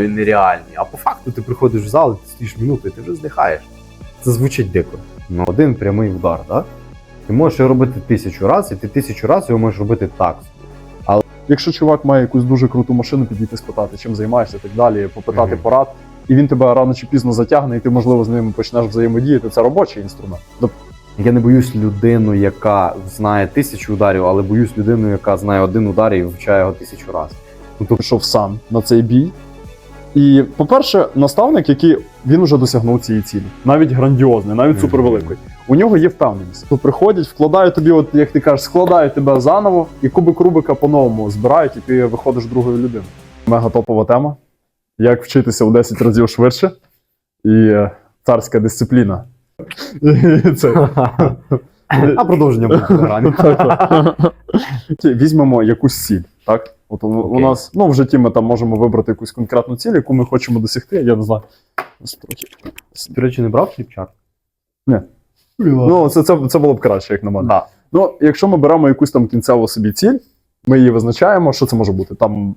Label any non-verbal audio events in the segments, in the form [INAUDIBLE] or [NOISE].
він нереальний. А по факту ти приходиш в зал, ти стоїш минуту, і ти вже здихаєш. Це звучить дико. Ну, один прямий удар, так? Ти можеш його робити тисячу разів, і ти тисячу разів його можеш робити так. Але Якщо чувак має якусь дуже круту машину, підійти спитати, чим займаєшся і так далі, попитати Мгм. порад, і він тебе рано чи пізно затягне, і ти, можливо, з ним почнеш взаємодіяти. Це робочий інструмент. Я не боюсь людину, яка знає тисячу ударів, але боюсь людину, яка знає один удар і вивчає його тисячу разів. ну, ти пішов сам на цей бій. І, по-перше, наставник, який він вже досягнув цієї цілі, навіть грандіозний, навіть супервеликий. У нього є впевненість. Тут приходять, вкладають тобі, от як ти кажеш, складають тебе заново, і кубик Рубика по-новому збирають, і ти виходиш другою людиною. Мега топова тема. Як вчитися в 10 разів швидше, і е, царська дисципліна. І це [LAUGHS] А продовження буде в програмі. Візьмемо якусь ціль, так? От у, у нас, ну, в житті ми там можемо вибрати якусь конкретну ціль, яку ми хочемо досягти. Я не знаю. До речі, не брав фліпчарт? Ну, це, це, це було б краще, як на мене. Да. Ну, якщо ми беремо якусь там кінцеву собі ціль, ми її визначаємо, що це може бути. Там,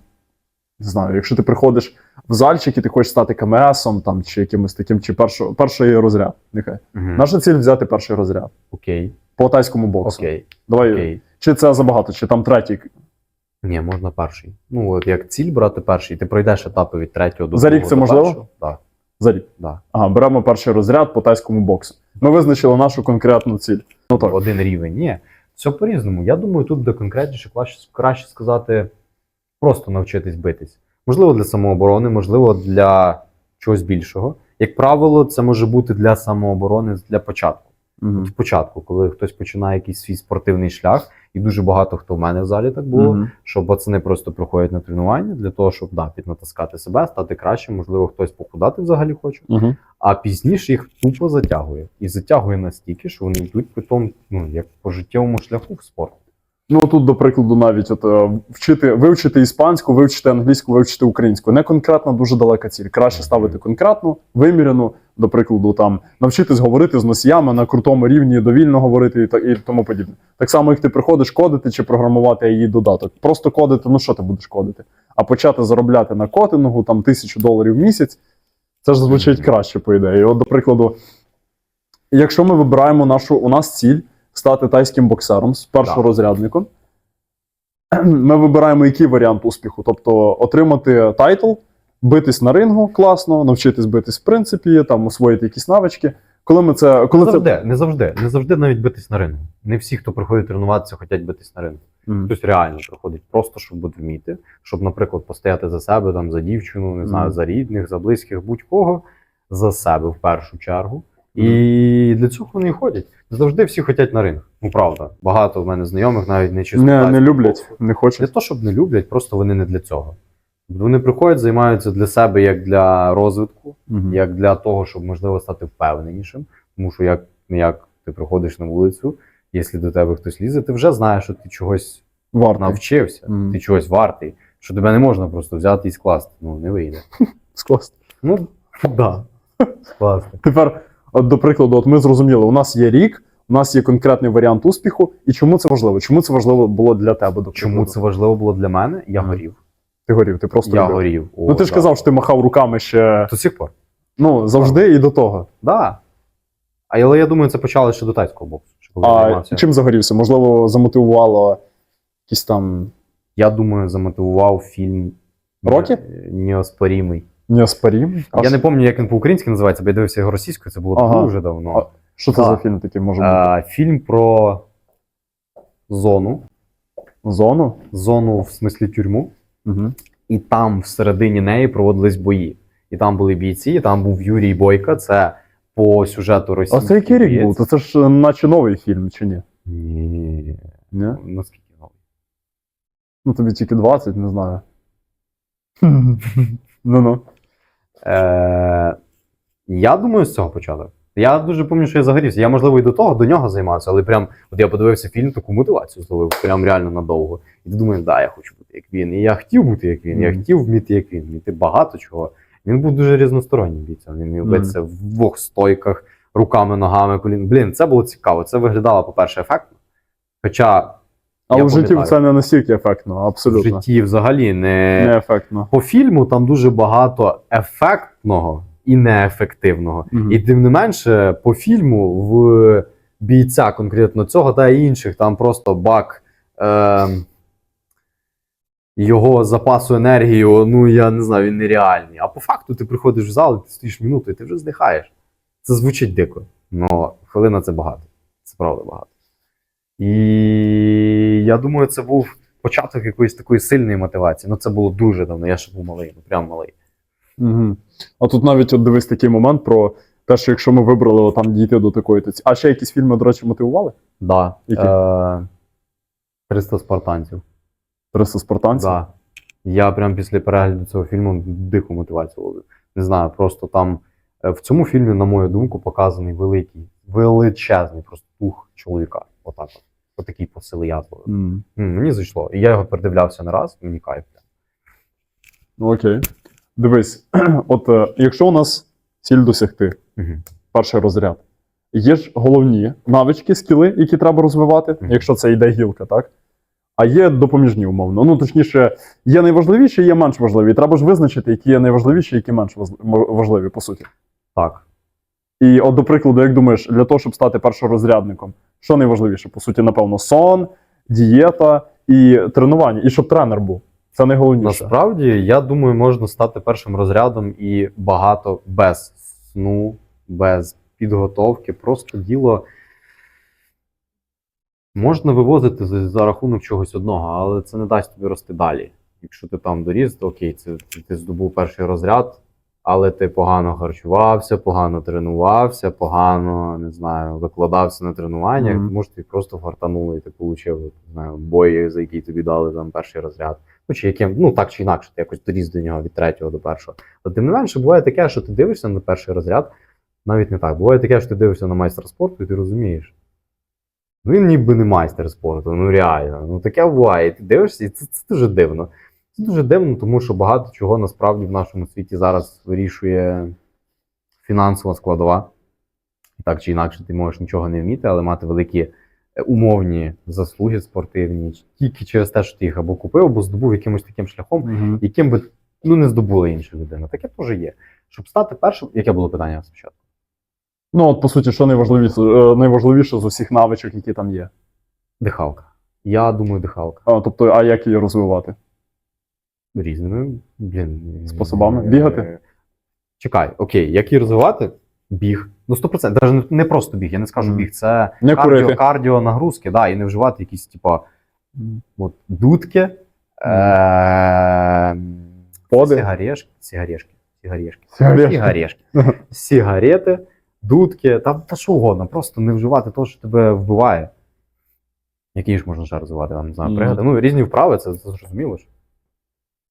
не знаю, якщо ти приходиш в зальчик і ти хочеш стати КМСом там, чи якимось таким, чи першо, перший розряд. Нехай. Мгм. Наша ціль взяти перший розряд Окей. по тайському боксу. Окей. Давай, Окей. чи це забагато, чи там третій. Ні, можна перший. Ну, от як ціль брати перший, ти пройдеш етапи від третього до За рік другого це до можливо? першого. Так, За рік. да. Ага, беремо перший розряд по тайському боксу. Ми визначили нашу конкретну ціль. Ну так. Один рівень. Ні. Все по-різному. Я думаю, тут буде конкретніше, краще, краще сказати, просто навчитись битись. Можливо, для самооборони, можливо, для чогось більшого. Як правило, це може бути для самооборони для початку. Мгм. Спочатку, коли хтось починає якийсь свій спортивний шлях, і дуже багато хто в мене в залі так було, Мгм. що пацани просто приходять на тренування для того, щоб да, піднатискати себе, стати краще, можливо, хтось похудати взагалі хоче, Мгм. а пізніше їх тупо затягує. І затягує настільки, що вони йдуть потім, ну, як по життєвому шляху в спорт. Ну тут, до прикладу, навіть от, е, вчити, вивчити іспанську, вивчити англійську, вивчити українську. Не конкретна, дуже далека ціль. Краще ставити конкретну, вимірену, до прикладу, там навчитись говорити з носіями на крутому рівні, довільно говорити і, та- і тому подібне. Так само, як ти приходиш кодити чи програмувати її додаток. Просто кодити, ну що ти будеш кодити? А почати заробляти на котингу там тисячу доларів в місяць. Це ж звучить краще, по ідеї. От, до прикладу, якщо ми вибираємо нашу, у нас ціль стати тайським боксером з першорозрядником, ми вибираємо який варіант успіху. Тобто отримати тайтл, битись на рингу класно, навчитись битись в принципі, там освоїти якісь навички. Коли ми це. Коли Не це... завжди, не завжди, не завжди навіть битись на рингу. Не всі, хто приходить тренуватися, хочуть битись на рингу. Мгм. Хтось реально приходить просто, щоб вміти, щоб, наприклад, постояти за себе, там, за дівчину, не знаю, Мгм. за рідних, за близьких, будь-кого, за себе в першу чергу. І для цього вони ходять. Завжди всі хочуть на ринг. Ну правда, багато в мене знайомих навіть не чисто Не, не люблять, не Не хочуть. то, щоб не люблять, просто вони не для цього. Вони приходять, займаються для себе як для розвитку, Мгм. як для того, щоб можливо стати впевненішим. Тому що як не як ти приходиш на вулицю, якщо до тебе хтось лізе, ти вже знаєш, що ти чогось Варто. навчився, Мгм. ти чогось вартий, що тебе не можна просто взяти і скласти. Ну, не вийде. [LAUGHS] Скласти. Ну, [LAUGHS] да. Скласти. Тепер, до прикладу, от ми зрозуміли, у нас є рік, у нас є конкретний варіант успіху. І чому це важливо? Чому це важливо було для тебе? До Чому це важливо було для мене? Я горів. Ти горів, ти просто Я любив. горів. О, Ну ти ж да. казав, що ти махав руками ще До сих пор. ну, завжди і до того. Да. А але я думаю, це почали ще до тайського боксу. А чим загорівся? Можливо, замотивувало якісь там Я думаю, замотивував фільм Рокі? Неоспорімий. Неоспорім. А Я не пам'ятаю, як він по-українськи називається, бо я дивився його російською, це було Ага. дуже давно. Що це Да. за фільм такий може бути? А, фільм про зону. Зону? Зону, в смислі тюрму. Угу. і там всередині неї проводились бої. І там були бійці, і там був Юрій Бойка. Це по сюжету А російський. це який рік боєць. був? То це ж е, наче новий фільм, чи ні? Ні. Ні? Наскільки новий? Ну тобі тільки 20, не знаю. [LAUGHS] Ну-ну. Е, я думаю, з цього почали. Я дуже пам'ятаю, що я загорівся. Я, можливо, і до того, до нього займався, але прям, от я подивився фільм, таку мотивацію зловив, прям реально надовго. І ти думаєш, да, я хочу бути як він. І я хотів бути як він, я хотів вміти як він, вміти багато чого. Він був дуже різностороннім бійцем. Він міг Мгм. битися в двох стойках, руками, ногами, колін. Блін, це було цікаво. Це виглядало, по-перше, ефектно. Хоча Я в житті це не настільки ефектно, В житті взагалі не, Не ефектно. по фільму там дуже багато ефектного і неефективного. Мгм. І тим не менше, по фільму в бійця конкретно цього та інших, там просто бак е, його запасу енергії, ну я не знаю, він нереальний. А по факту ти приходиш в зал, ти стоїш минуту, і ти вже здихаєш. Це звучить дико. але хвилина це багато. Це правда багато. І я думаю, це був початок якоїсь такої сильної мотивації. Ну, це було дуже давно, я ще був малий, ну прям малий. Угу. А тут навіть от дивись такий момент про те, що якщо ми вибрали там дійти до такої то А ще якісь фільми, до речі, мотивували? Да. Які? Е, 300 спартанців. 300 спартанців. Да. Я прям після перегляду цього фільму дику мотивацію ловив. Не знаю, просто там е, в цьому фільмі, на мою думку, показаний великий, величезний просто дух чоловіка. Отак от. Отакий посили я зловив. М. М, Мені зайшло. І я його передивлявся не раз, мені кайф. Ну, окей. Дивись, [CLEARS THROAT] от е, якщо у нас ціль досягти, Мгм. перший розряд, є ж головні навички, скіли, які треба розвивати, Мгм. якщо це йде гілка, так? А є допоміжні умовно. Ну, точніше, є найважливіші, є менш важливі. І треба ж визначити, які є найважливіші, які менш ваз- мо- важливі, по суті. Так. І от, до прикладу, як думаєш, для того, щоб стати першорозрядником, що найважливіше? По суті, напевно, сон, дієта і тренування, і щоб тренер був. Це найголовніше. Насправді, я думаю, можна стати першим розрядом і багато без сну, без підготовки. Просто діло можна вивозити за, за рахунок чогось одного, але це не дасть тобі рости далі. Якщо ти там доріс, то окей, це, ти здобув перший розряд, але ти погано харчувався, погано тренувався, погано не знаю, викладався на тренуваннях, Мгм. тому що ти просто фартануло і ти отримав бой, за який тобі дали там перший розряд. Ну, чи яким, ну так чи інакше, ти якось доріс до нього від третього до першого. Але тим не менше, буває таке, що ти дивишся на перший розряд, навіть не так. Буває таке, що ти дивишся на майстра спорту, і ти розумієш. Ну, він ніби не майстер спорту, ну реально. Ну таке буває. І ти дивишся, і це, це дуже дивно. Це дуже дивно, тому що багато чого насправді в нашому світі зараз вирішує фінансова складова. Так чи інакше, ти можеш нічого не вміти, але мати великі е, умовні заслуги спортивні тільки через те, що ти їх або купив, або здобув якимось таким шляхом, Мгм. яким би ну, не здобула інша людина. Таке теж є. Щоб стати першим, яке було питання спочатку? Ну, от, по суті, що найважливіше, е, найважливіше з усіх навичок, які там є. Дихалка. Я думаю, дихалка. А, тобто, а як її розвивати? Різними блін, Способами? е, Бігати? Чекай, окей, як її розвивати? Біг. Ну, 100%. Навіть не просто біг, я не скажу біг, це Не кардіо, кардіо нагрузки, да, і не вживати якісь, типа, от, дудки, е- Поди? сигарешки, сигарешки, сигарешки, Сигарешки. сигарешки, [LAUGHS] сигарети, дудки, та, та що угодно, просто не вживати те, що тебе вбиває. Які ж можна ще розвивати, там, не знаю, пригади. Ну, різні вправи, це, це зрозуміло ж.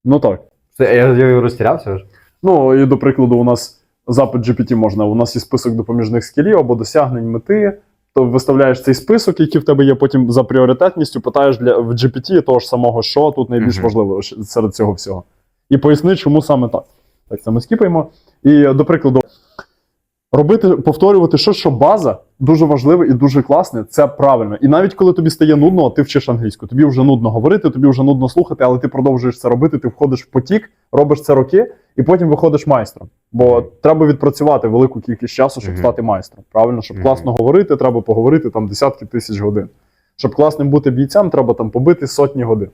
Ну так. Це, я, я розтірявся ж. Ну, і до прикладу, у нас запит GPT можна. У нас є список допоміжних скілів або досягнень мети. То виставляєш цей список, який в тебе є потім за пріоритетністю, питаєш для в GPT того ж самого, що тут найбільш важливо серед цього всього. І поясни, чому саме так. Так, це ми скіпаємо. І до прикладу, робити, повторювати щось, що база дуже важливе і дуже класне, це правильно. І навіть коли тобі стає нудно, ти вчиш англійську. Тобі вже нудно говорити, тобі вже нудно слухати, але ти продовжуєш це робити, ти входиш в потік, робиш це роки, і потім виходиш майстром. Бо треба відпрацювати велику кількість часу, щоб стати майстром. Правильно, щоб класно говорити, треба поговорити там десятки тисяч годин. Щоб класним бути бійцем, треба там побити сотні годин,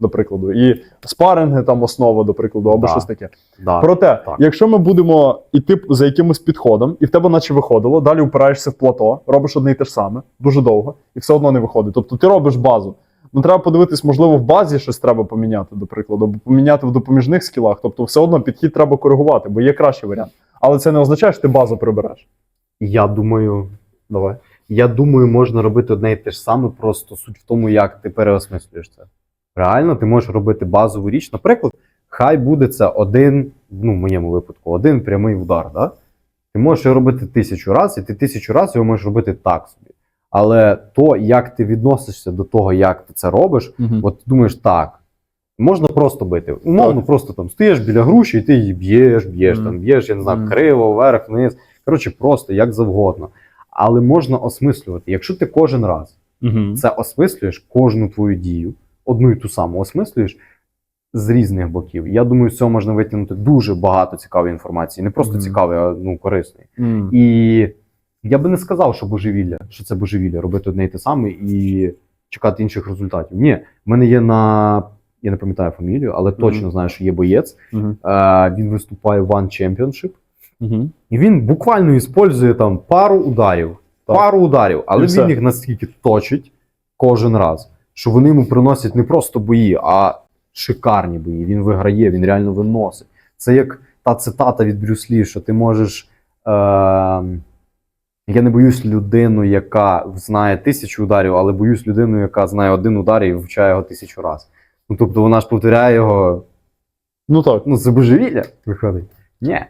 до прикладу. І спаринги там основа, до прикладу, або Да. щось таке. Да. Проте, так. якщо ми будемо йти за якимось підходом, і в тебе наче виходило, далі упираєшся в плато, робиш одне і те ж саме, дуже довго, і все одно не виходить. Тобто ти робиш базу. Ну, треба подивитись, можливо, в базі щось треба поміняти, до прикладу, або поміняти в допоміжних скілах. Тобто, все одно підхід треба коригувати, бо є кращий варіант. Але це не означає, що ти базу прибереш. Я думаю, Давай. я думаю, можна робити одне і те ж саме, просто суть в тому, як ти переосмислюєш це. Реально, ти можеш робити базову річ. Наприклад, хай буде це один, ну, в моєму випадку, один прямий удар. Да? Ти можеш його робити тисячу разів, і ти тисячу разів його можеш робити так собі. Але то, як ти відносишся до того, як ти це робиш, От ти думаєш, так. Можна просто бити. Умовно, просто там стоїш біля груші, і ти її б'єш, б'єш, Мгм. там б'єш, я не знаю, Мгм. криво, вверх, вниз. Коротше, просто як завгодно. Але можна осмислювати. Якщо ти кожен раз Угу. Це осмислюєш кожну твою дію, одну і ту саму осмислюєш з різних боків. Я думаю, з цього можна витягнути дуже багато цікавої інформації. Не просто Мгм. цікавої, а ну, корисної. Mm. І я би не сказав, що божевілля, що це божевілля, робити одне і те саме і чекати інших результатів. Ні, в мене є на. Я не пам'ятаю фамілію, але точно знаю, що є боєць. Угу. Е, він виступає в One Championship, Угу. і він буквально іспользує там пару ударів. Так. Пару ударів, але він їх настільки точить кожен раз, що вони йому приносять не просто бої, а шикарні бої. Він виграє, він реально виносить. Це як та цитата від Брюс Лі, що ти можеш. Е, я не боюсь людину, яка знає тисячу ударів, але боюсь людину, яка знає один удар і вивчає його тисячу разів. Ну, тобто вона ж повторяє його. Ну так. Ну, це божевілля виходить. Ні,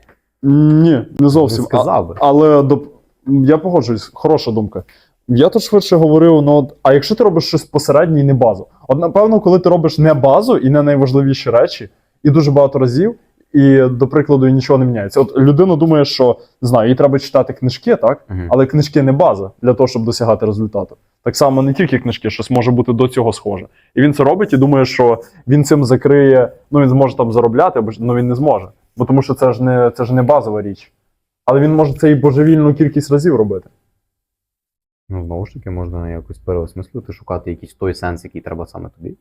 Ні, не не зовсім. А, сказав би. але доп... я погоджуюсь, хороша думка. Я тут швидше говорив: ну, а якщо ти робиш щось посереднє і не базу? От напевно, коли ти робиш не базу і не найважливіші речі, і дуже багато разів, і, до прикладу, і нічого не міняється. От людина думає, що знаю, їй треба читати книжки, так? Мгм. Але книжки не база для того, щоб досягати результату. Так само не тільки книжки, щось може бути до цього схоже. І він це робить і думає, що він цим закриє, ну він зможе там заробляти, або ну він не зможе. Бо тому що це ж не, це ж не базова річ. Але він може це і божевільну кількість разів робити. Ну, знову ж таки, можна якось переосмислити, шукати якийсь той сенс, який треба саме тобі.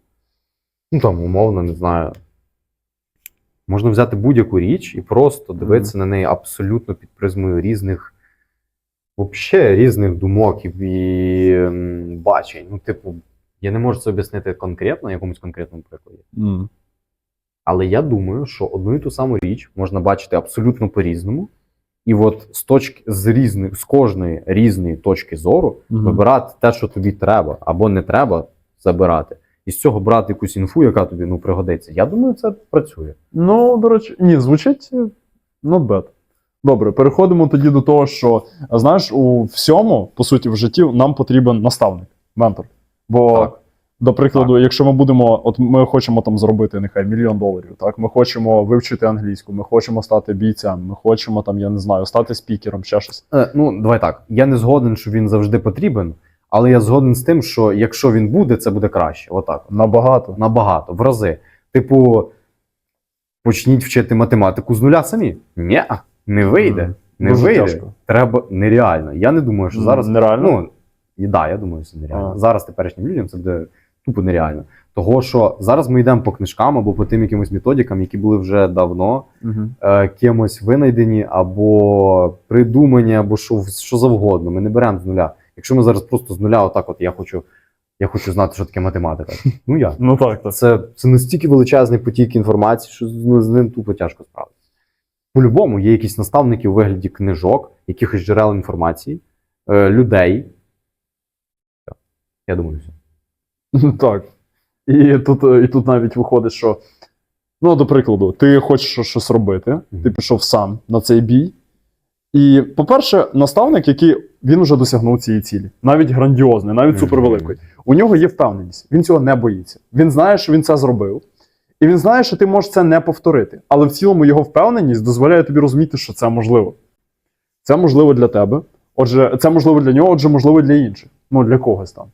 Ну там, умовно, не знаю. Можна взяти будь-яку річ і просто дивитися на неї абсолютно під призмою різних, вообще різних думок і, і бачень. Ну, типу, я не можу це об'яснити конкретно, на якомусь конкретному прикладі. Але я думаю, що одну і ту саму річ можна бачити абсолютно по-різному. І от з точки з різних, з кожної різної точки зору вибирати те, що тобі треба, або не треба забирати. І з цього брати якусь інфу, яка тобі ну, пригодиться. Я думаю, це працює. Ну, до речі, ні, звучить е, not bad. Добре, переходимо тоді до того, що знаєш, у всьому, по суті, в житті нам потрібен наставник, ментор. Бо, Так. До прикладу, якщо ми будемо, от ми хочемо там зробити нехай мільйон доларів, так, ми хочемо вивчити англійську, ми хочемо стати бійцем, ми хочемо там, я не знаю, стати спікером, ще щось. Е, ну, давай так. Я не згоден, що він завжди потрібен, але я згоден з тим, що якщо він буде, це буде краще. Отак. от. Набагато. Набагато, в рази. Типу, почніть вчити математику з нуля самі. Ні, не вийде. Мгм. Не Дуже вийде. тяжко. Треба нереально. Я не думаю, що зараз. нереально? Ну, і да, я думаю, що нереально. А. Зараз теперішнім людям це буде тупо нереально. Того, що зараз ми йдемо по книжкам або по тим якимось методикам, які були вже давно Угу. е, кимось винайдені, або придумані, або що, що завгодно. Ми не беремо з нуля. Якщо ми зараз просто з нуля, отак, от я хочу, я хочу знати, що таке математика. Ну як? [LAUGHS] Ну так, так. Це, це настільки величезний потік інформації, що з, з ним тупо тяжко справитися. По-любому є якісь наставники у вигляді книжок, якихось джерел інформації, е, людей. Я думаю, все. Так. І тут, е, і тут навіть виходить, що, ну, до прикладу, ти хочеш щось робити, ти пішов сам на цей бій. І, по-перше, наставник, який він вже досягнув цієї цілі, навіть грандіозний, навіть супервеликої. У нього є впевненість, він цього не боїться. Він знає, що він це зробив. І він знає, що ти можеш це не повторити. Але в цілому його впевненість дозволяє тобі розуміти, що це можливо. Це можливо для тебе. Отже, це можливо для нього, отже, можливо для інших. Ну, для когось там.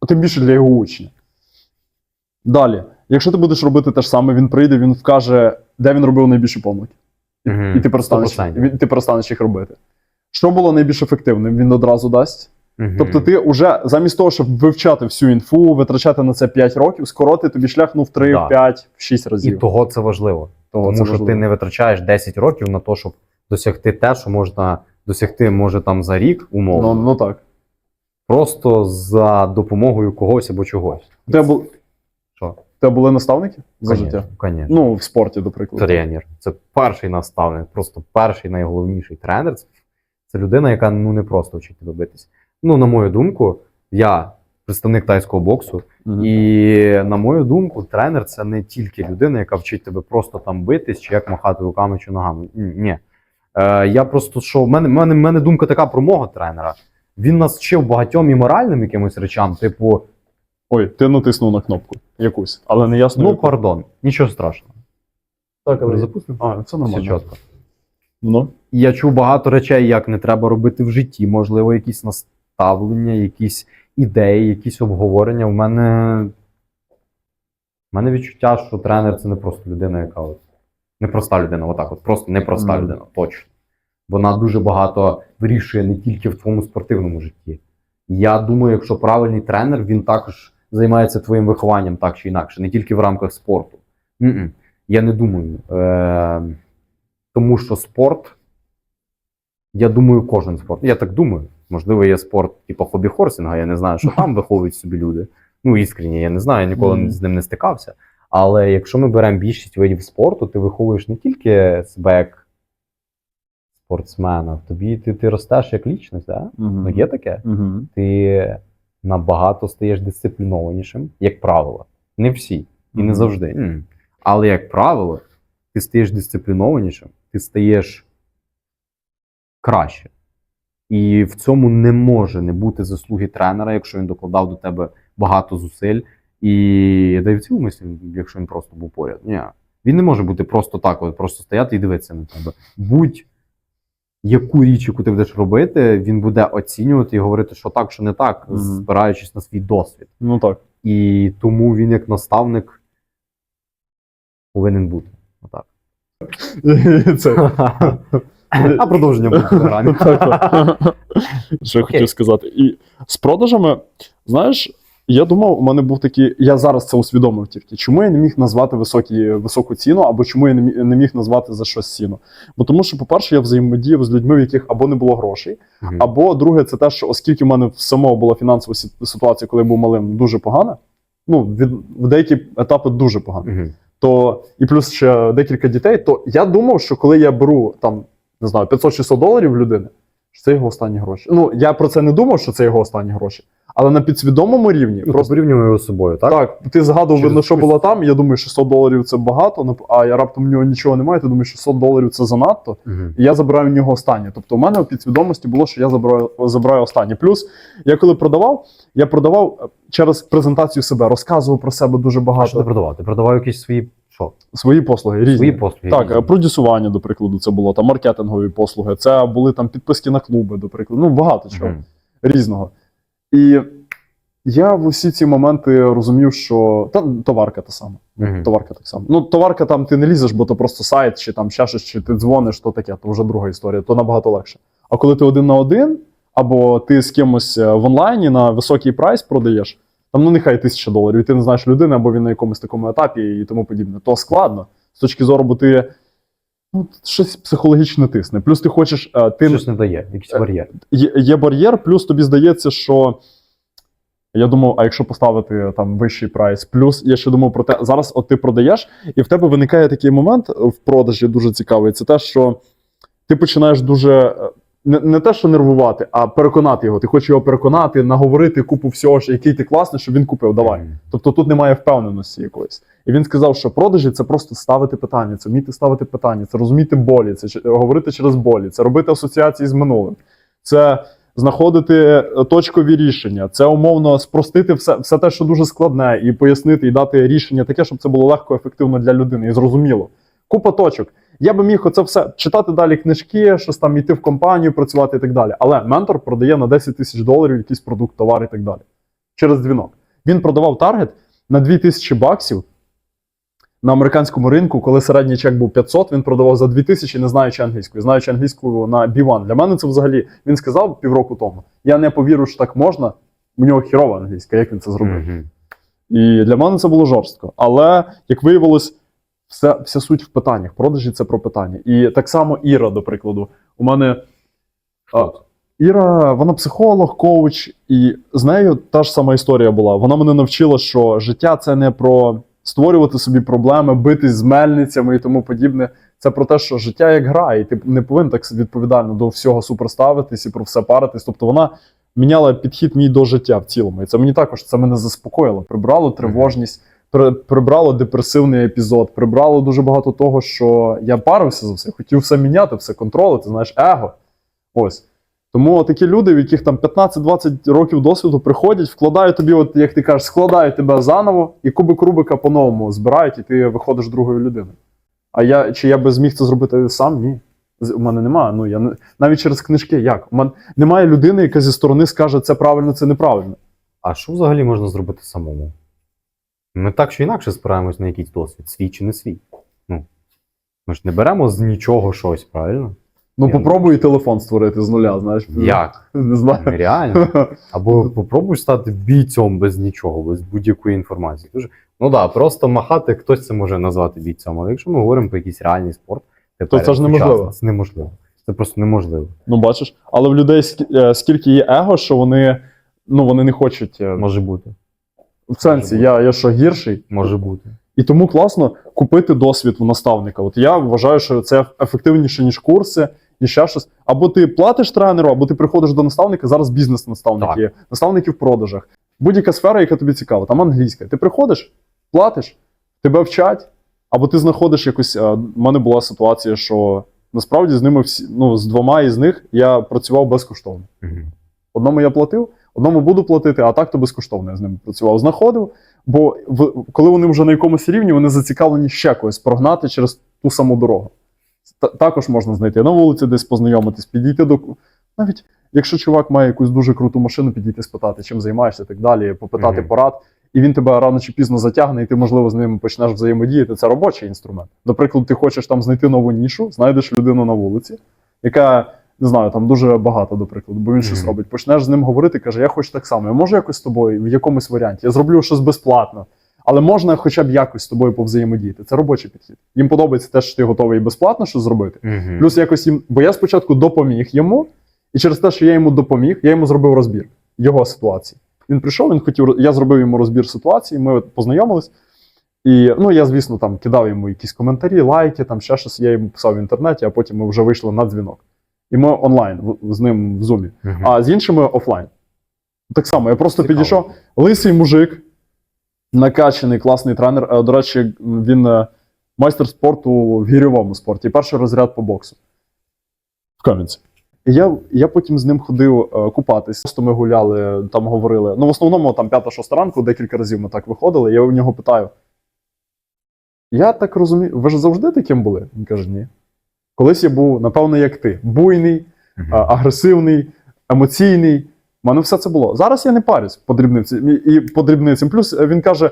А тим більше для його учня. Далі, якщо ти будеш робити те ж саме, він прийде, він вкаже, де він робив найбільші помилки. І, Мгм. і ти, перестанеш, ти перестанеш їх робити. Що було найбільш ефективним, він одразу дасть. Мгм. Тобто, ти вже замість того, щоб вивчати всю інфу, витрачати на це 5 років, скороти тобі шлях ну, в 3, Да. в 5, в 6 І того це важливо. Того Тому це що важливо. ти не витрачаєш 10 років на те, щоб досягти те, що можна досягти, може, там за рік, умовно. Ну, ну так. Просто за допомогою когось або чогось. Тебе, бу- Що? тебе були наставники за Конечно, життя? конечно. Ну, в спорті, до прикладу. Тренер. Це перший наставник, просто перший найголовніший тренер. Це- людина, яка ну не просто вчить тебе битись. Ну, на мою думку, я представник тайського боксу, Мгм. і на мою думку, тренер це не тільки людина, яка вчить тебе просто там битись, чи як махати руками чи ногами. Ні. Ні. Е, я просто що в мене, в мене, в мене думка така про мого тренера. Він нас вчив багатьом і моральним якимось речам, типу, Ой, ти натиснув на кнопку якусь, але не ясно. ну, яку. пардон, нічого страшного. так, але... Запустимо? А, це Все нормально. чітко. Ну, Я чув багато речей, як не треба робити в житті, можливо, якісь наставлення, якісь ідеї, якісь обговорення. В мене, в мене відчуття, що тренер це не просто людина, яка от, не проста людина, отак, от просто не проста Мгм. людина, точно. Вона дуже багато вирішує не тільки в твоєму спортивному житті. Я думаю, якщо правильний тренер, він також займається твоїм вихованням так чи інакше, не тільки в рамках спорту. М-м. Я не думаю. Е- тому що спорт, я думаю, кожен спорт. Я так думаю. Можливо, є спорт, типу хобі-хорсинга, я не знаю, що там виховують собі люди. Ну, іскренні, я не знаю, я ніколи Мгм. з ним не стикався. Але якщо ми беремо більшість видів спорту, ти виховуєш не тільки себе як спортсмена, тобі ти, ти ростеш як лічність, да? Ну, є таке? Угу. Ти набагато стаєш дисциплінованішим, як правило. Не всі, і не завжди. М. Але, як правило, ти стаєш дисциплінованішим, ти стаєш краще. І в цьому не може не бути заслуги тренера, якщо він докладав до тебе багато зусиль. І да й в цілому, якщо він просто був поряд. Ні. Він не може бути просто так, от, просто стояти і дивитися на тебе. Будь яку річ, яку ти будеш робити, він буде оцінювати і говорити, що так, що не так, Мгм. спираючись на свій досвід. Ну так. І тому він, як наставник, повинен бути. Отак. [LAUGHS] Це. А продовження буде [LAUGHS] в програмі. Що я хотів сказати. І з продажами, знаєш, я думав, у мене був такий. Я зараз це усвідомив тільки. Чому я не міг назвати високі, високу ціну, або чому я не міг назвати за щось ціну? Бо тому, що, по-перше, я взаємодіяв з людьми, в яких або не було грошей, Мгм. або друге, це те, що оскільки в мене в самого була фінансова ситуація, коли я був малим, дуже погана. Ну, від, в деякі етапи дуже погано Мгм. то і плюс ще декілька дітей, то я думав, що коли я беру там, не знаю, 500-600 доларів людини, що це його останні гроші. Ну, я про це не думав, що це його останні гроші. Але на підсвідомому рівні, Ну, просто порівнюємо його з собою, так? так, ти згадував, Через видно, що було там. Я думаю, 600 доларів це багато, а я раптом в нього нічого немає. Ти думаєш, 600 доларів це занадто. Мгм. І я забираю в нього останнє. Тобто, у мене в підсвідомості було, що я забираю, забираю останнє. Плюс, я коли продавав, я продавав е, через презентацію себе, розказував про себе дуже А що багато. ти продавав? Ти продавав якісь свої що? Свої послуги різні. Свої послуги. Так, різні. продюсування, до прикладу, це було там маркетингові послуги, це були там підписки на клуби, до прикладу. Ну, багато чого Мгм. різного. І я в усі ці моменти розумів, що та товарка та сама. Мгм. Товарка так само. Ну, товарка там ти не лізеш, бо то просто сайт, чи там ще щось, чи ти дзвониш, то таке, то вже друга історія, то набагато легше. А коли ти один на один, або ти з кимось е, в онлайні на високий прайс продаєш, там ну нехай тисяча доларів, і ти не знаєш людини, або він на якомусь такому етапі і тому подібне, то складно. З точки зору, бо ти ну, щось психологічно тисне. Плюс ти хочеш, е, ти Щось не дає, якийсь Е, бар'єр. є, є бар'єр, плюс тобі здається, що. Я думав, а якщо поставити там вищий прайс, плюс я ще думав про те, зараз от ти продаєш, і в тебе виникає такий момент в продажі дуже цікавий. Це те, що ти починаєш дуже е, не, не те, що нервувати, а переконати його. Ти хочеш його переконати, наговорити купу всього, що який ти класний, щоб він купив. Давай. Тобто тут немає впевненості якоїсь. І він сказав, що продажі це просто ставити питання, це вміти ставити питання, це розуміти болі, це говорити через болі, це робити асоціації з минулим, це знаходити е, точкові рішення, це умовно спростити все, все те, що дуже складне, і пояснити, і дати рішення таке, щоб це було легко, ефективно для людини і зрозуміло. Купа точок. Я би міг оце все читати далі книжки, щось там йти в компанію, працювати і так далі. Але ментор продає на 10 тисяч доларів якийсь продукт, товар і так далі. Через дзвінок. Він продавав таргет на 2000 баксів на американському ринку, коли середній чек був 500, він продавав за 2000, не знаючи англійською, знаючи англійську на B1. Для мене це взагалі він сказав півроку тому. Я не повірю, що так можна. У нього хірова англійська, як він це зробив. Мгм. І для мене це було жорстко. Але як виявилось, вся, вся суть в питаннях. Продажі це про питання. І так само Іра, до прикладу, у мене. А, Іра, вона психолог, коуч, і з нею та ж сама історія була. Вона мене навчила, що життя це не про створювати собі проблеми, битись з мельницями і тому подібне. Це про те, що життя як гра, і ти не повинен так відповідально до всього супроставитись і про все паритись. Тобто вона міняла підхід мій до життя в цілому. І це мені також це мене заспокоїло. Прибрало тривожність, прибрало депресивний епізод, прибрало дуже багато того, що я парився за все, хотів все міняти, все контролити, знаєш, его. Ось. Тому такі люди, в яких там 15-20 років досвіду приходять, вкладають тобі, от як ти кажеш, складають тебе заново, і кубик Рубика по-новому збирають, і ти виходиш другою людиною. А я чи я би зміг це зробити сам? Ні. У мене немає. Ну я не навіть через книжки. Як? У мене немає людини, яка зі сторони скаже, це правильно, це неправильно. а що взагалі можна зробити самому? Ми так чи інакше спираємось на якийсь досвід, свій чи не свій. Ну, ми ж не беремо з нічого щось, правильно? Ну, Я- попробуй телефон створити з нуля, знаєш. Як? [LAUGHS] Не знаю. Нереально. [LAUGHS] Або попробуй стати бійцем без нічого, без будь-якої інформації. Дуже, ну так, да, просто махати, хтось це може назвати бійцем. Але якщо ми говоримо про якийсь реальний спорт, тепер це ж неможливо. Це неможливо. Це просто неможливо. Ну, бачиш. Але в людей е, скільки є его, що вони, ну, вони не хочуть. е, Може бути. В сенсі, може я, я що гірший. Може бути. І тому класно купити досвід у наставника. От я вважаю, що це ефективніше, ніж курси, і ще щось. Або ти платиш тренеру, або ти приходиш до наставника. Зараз бізнес-наставники Так. є, наставники в продажах. Будь-яка сфера, яка тобі цікава, там англійська. Ти приходиш, платиш, тебе вчать, або ти знаходиш якусь. У мене була ситуація, що насправді з ними всі, ну, з двома із них я працював безкоштовно. Мгм. Одному я платив, одному буду платити, а так то безкоштовно я з ними працював. Знаходив, бо в, коли вони вже на якомусь рівні, вони зацікавлені ще когось прогнати через ту саму дорогу. Та- також можна знайти на вулиці десь познайомитись, підійти до. Навіть якщо чувак має якусь дуже круту машину, підійти спитати, чим займаєшся і так далі, попитати Мгм. порад, і він тебе рано чи пізно затягне, і ти, можливо, з ним почнеш взаємодіяти. Це робочий інструмент. Наприклад, ти хочеш там знайти нову нішу, знайдеш людину на вулиці, яка не знаю, там дуже багато, до прикладу, бо він щось робить. Почнеш з ним говорити, каже: Я хочу так само. Я можу якось з тобою в якомусь варіанті. Я зроблю щось безплатно, але можна хоча б якось з тобою повзаємодіяти. Це робочий підхід. Їм подобається те, що ти готовий безплатно щось зробити. Мгм. Плюс якось їм, бо я спочатку допоміг йому, і через те, що я йому допоміг, я йому зробив розбір його ситуації. Він прийшов, він хотів, я зробив йому розбір ситуації, ми познайомились. І ну, я, звісно, там кидав йому якісь коментарі, лайки, там ще щось. Я йому писав в інтернеті, а потім ми вже вийшли на дзвінок. І ми онлайн з ним в зумі, Мгм. а з іншими офлайн. Так само, я просто Цікаво. підійшов, лисий мужик, накачаний, класний тренер. Е, До речі, він е, майстер спорту в гірьовому спорті, перший розряд по боксу. В Кам'янці. І я, я потім з ним ходив е, купатись. Просто ми гуляли, там говорили. Ну, в основному там п'ята-шоста ранку, декілька разів ми так виходили. Я у нього питаю: Я так розумію, ви ж завжди таким були? Він каже, ні. Колись я був, напевно, як ти, буйний, агресивний, емоційний. У мене все це було. Зараз я не парюсь по дрібницям. І, по дрібницям. Плюс е, він каже: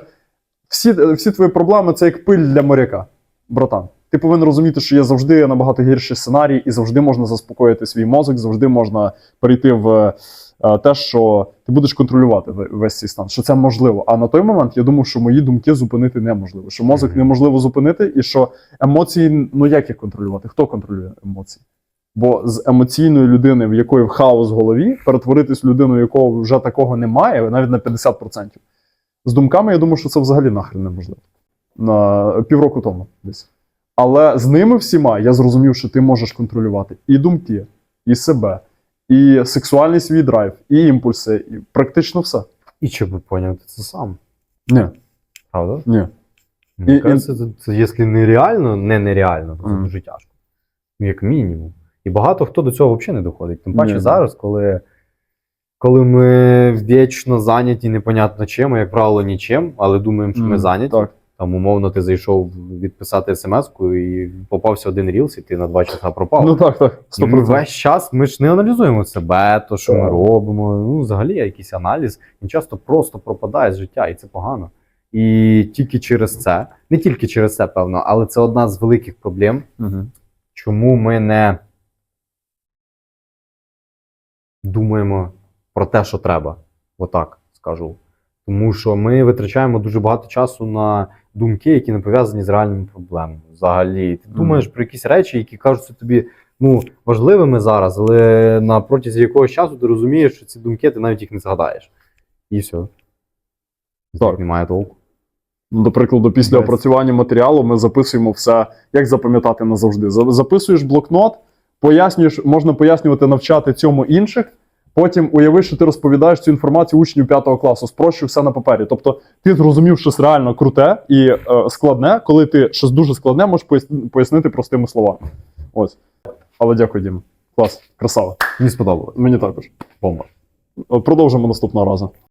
всі, е, всі твої проблеми це як пиль для моряка, братан. Ти повинен розуміти, що є завжди набагато гірший сценарій, і завжди можна заспокоїти свій мозок, завжди можна перейти в те, що ти будеш контролювати весь цей стан, що це можливо. А на той момент я думав, що мої думки зупинити неможливо, що мозок неможливо зупинити, і що емоції, ну як їх контролювати? Хто контролює емоції? Бо з емоційної людини, в якої в хаос в голові, перетворитись в людину, у якого вже такого немає, навіть на 50%. З думками, я думаю, що це взагалі нахрен неможливо. На півроку тому десь. Але з ними всіма я зрозумів, що ти можеш контролювати і думки, і себе, і сексуальний свій драйв, і імпульси, і практично все. І чи би поняв ти це сам? Ні, Правда? ні. Мені І- кажеться, це, це, якщо нереально, не нереально, то це Мгм. дуже тяжко. Ну, як мінімум. І багато хто до цього взагалі не доходить. Тим паче Ні. зараз, коли, коли ми вічно зайняті непонятно чим, а як правило, нічим, але думаємо, що ми Мгм, зайняті. Так. Там, умовно, ти зайшов відписати смс-ку і попався один рілс, і ти на два часа пропав. Ну так, так. І ми 100%. весь час ми ж не аналізуємо себе, то, що ми Так. робимо. Ну, взагалі, якийсь аналіз, він часто просто пропадає з життя, і це погано. І тільки через це, не тільки через це, певно, але це одна з великих проблем, Мгм. чому ми не думаємо про те, що треба. Отак скажу. Тому що ми витрачаємо дуже багато часу на думки, які не пов'язані з реальними проблемами. Взагалі, ти думаєш про якісь речі, які кажуться тобі ну, важливими зараз, але на протязі якогось часу ти розумієш, що ці думки ти навіть їх не згадаєш. І все. Так. Немає толку. Ну, До прикладу, після Без. опрацювання матеріалу ми записуємо все, як запам'ятати назавжди. Записуєш блокнот, пояснюєш, можна пояснювати, навчати цьому інших. Потім уяви, що ти розповідаєш цю інформацію учню 5 класу, спрощу все на папері. Тобто ти зрозумів щось реально круте і е, складне, коли ти щось дуже складне можеш пояснити простими словами. Ось. Але дякую, Діма. Клас, красава. Мені сподобалось. Мені також. Бомба. Продовжимо наступного разу.